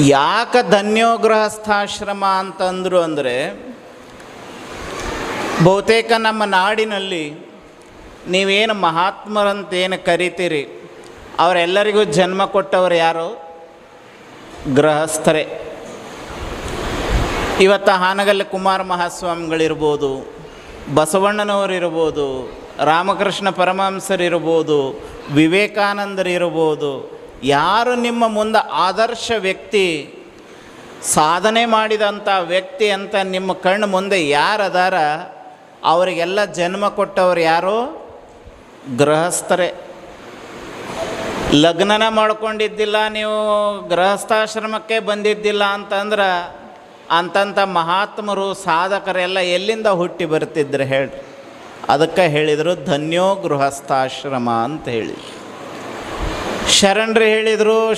ಯಾಕೆ ಧನ್ಯೋ ಗೃಹಸ್ಥಾಶ್ರಮ ಅಂತಂದರು ಅಂದರೆ ಬಹುತೇಕ ನಮ್ಮ ನಾಡಿನಲ್ಲಿ ನೀವೇನು ಮಹಾತ್ಮರಂತೇನು ಕರಿತೀರಿ, ಅವರೆಲ್ಲರಿಗೂ ಜನ್ಮ ಕೊಟ್ಟವರು ಯಾರು? ಗೃಹಸ್ಥರೇ. ಇವತ್ತು ಹಾನಗಲ್ಲಿ ಕುಮಾರ ಮಹಾಸ್ವಾಮಿಗಳಿರ್ಬೋದು, ಬಸವಣ್ಣನವರಿರ್ಬೋದು, ರಾಮಕೃಷ್ಣ ಪರಮಹಂಸರಿರ್ಬೋದು, ವಿವೇಕಾನಂದರಿರ್ಬೋದು ಯಾರು ನಿಮ್ಮ ಮುಂದೆ ಆದರ್ಶ ವ್ಯಕ್ತಿ, ಸಾಧನೆ ಮಾಡಿದಂಥ ವ್ಯಕ್ತಿ ಅಂತ ನಿಮ್ಮ ಕಣ್ಣು ಮುಂದೆ ಯಾರು ಅದಾರ ಅವರಿಗೆಲ್ಲ ಜನ್ಮ ಕೊಟ್ಟವ್ರು ಯಾರು? ಗೃಹಸ್ಥರೇ. ಲಗ್ನನ ಮಾಡ್ಕೊಂಡಿದ್ದಿಲ್ಲ ನೀವು, ಗೃಹಸ್ಥಾಶ್ರಮಕ್ಕೆ ಬಂದಿದ್ದಿಲ್ಲ ಅಂತಂದ್ರೆ ಅಂತಂಥ ಮಹಾತ್ಮರು, ಸಾಧಕರೆಲ್ಲ ಎಲ್ಲಿಂದ ಹುಟ್ಟಿ ಬರ್ತಿದ್ರು ಹೇಳಿ ಅದಕ್ಕೆ ಹೇಳಿದರು ಧನ್ಯೋ ಗೃಹಸ್ಥಾಶ್ರಮ ಅಂತ ಹೇಳಿ. ಶರಣರು ಹೇಳಿದರು